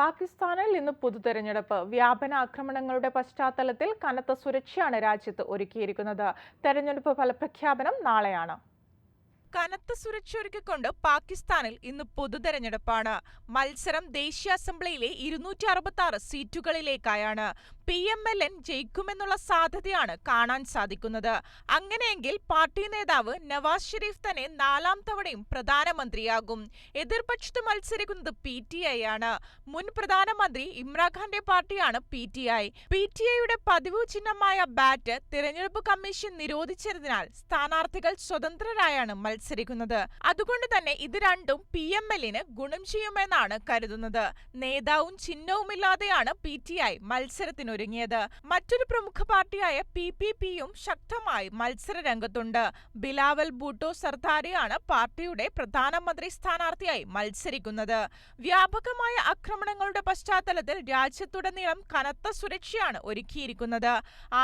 പാകിസ്ഥാനിൽ ഇന്ന് പൊതുതെരഞ്ഞെടുപ്പ്. വ്യാപന ആക്രമണങ്ങളുടെ പശ്ചാത്തലത്തിൽ കനത്ത സുരക്ഷയാണ് രാജ്യത്ത് ഒരുക്കിയിരിക്കുന്നത്. തെരഞ്ഞെടുപ്പ് ഫലപ്രഖ്യാപനം നാളെയാണ്. കനത്ത സുരക്ഷ ഒരുക്കിക്കൊണ്ട് പാകിസ്ഥാനിൽ ഇന്ന് പൊതുതെരഞ്ഞെടുപ്പാണ് മത്സരം ദേശീയ അസംബ്ലിയിലെ ഇരുന്നൂറ്റി അറുപത്തി ആറ് സീറ്റുകളിലേക്കായാണ്. പി എം എൽ എൻ ജയിക്കുമെന്നുള്ള സാധ്യതയാണ് കാണാൻ സാധിക്കുന്നത്. അങ്ങനെയെങ്കിൽ പാർട്ടി നേതാവ് നവാസ് ഷെരീഫ് തന്നെ നാലാം തവണയും പ്രധാനമന്ത്രിയാകും. എതിർപക്ഷത്ത് മത്സരിക്കുന്നത് പി ടി ഐ ആണ്. മുൻ പ്രധാനമന്ത്രി ഇമ്രാൻഖാന്റെ പാർട്ടിയാണ് P T I. P T ഐയുടെ പതിവ് ചിഹ്നമായ ബാറ്റ് തിരഞ്ഞെടുപ്പ് കമ്മീഷൻ നിരോധിച്ചതിനാൽ സ്ഥാനാർത്ഥികൾ സ്വതന്ത്രരായാണ് മത്സരിക്കുന്നത്. അതുകൊണ്ട് തന്നെ ഇത് രണ്ടും പി എം എല്ലിന് ഗുണം ചെയ്യുമെന്നാണ് കരുതുന്നത്. നേതാവും ചിഹ്നവുമില്ലാതെയാണ് പി ടി ഐ മത്സരത്തിനൊരുങ്ങിയത്. മറ്റൊരു പ്രമുഖ പാർട്ടിയായ പി പി പിയും ശക്തമായി മത്സര രംഗത്തുണ്ട്. ബിലാവൽ ഭൂട്ടോ സർദാരിയാണ് പാർട്ടിയുടെ പ്രധാനമന്ത്രി സ്ഥാനാർത്ഥിയായി മത്സരിക്കുന്നത്. വ്യാപകമായ ആക്രമണങ്ങളുടെ പശ്ചാത്തലത്തിൽ രാജ്യത്തുടനീളം കനത്ത സുരക്ഷയാണ് ഒരുക്കിയിരിക്കുന്നത്.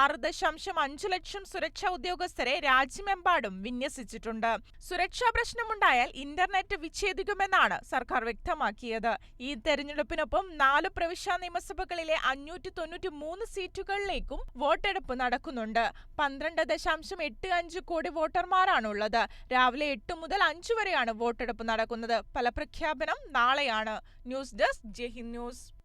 ആറ് ദശാംശം അഞ്ചു ലക്ഷം സുരക്ഷാ ഉദ്യോഗസ്ഥരെ രാജ്യമെമ്പാടും വിന്യസിച്ചിട്ടുണ്ട്. സുരക്ഷാ പ്രശ്നമുണ്ടായാൽ ഇന്റർനെറ്റ് വിച്ഛേദിക്കുമെന്നാണ് സർക്കാർ വ്യക്തമാക്കിയത്. ഈ തെരഞ്ഞെടുപ്പിനൊപ്പം നാല് പ്രവിശ്യാ നിയമസഭകളിലെ അഞ്ഞൂറ്റി തൊണ്ണൂറ്റി മൂന്ന് സീറ്റുകളിലേക്കും വോട്ടെടുപ്പ് നടക്കുന്നുണ്ട്. പന്ത്രണ്ട് ദശാംശം എട്ട് അഞ്ച് കോടി വോട്ടർമാരാണുള്ളത്. രാവിലെ എട്ട് മുതൽ അഞ്ചു വരെയാണ് വോട്ടെടുപ്പ് നടക്കുന്നത്. ഫലപ്രഖ്യാപനം നാളെയാണ്. ന്യൂസ് ഡെസ്ക് ജെഹിൻ ന്യൂസ്.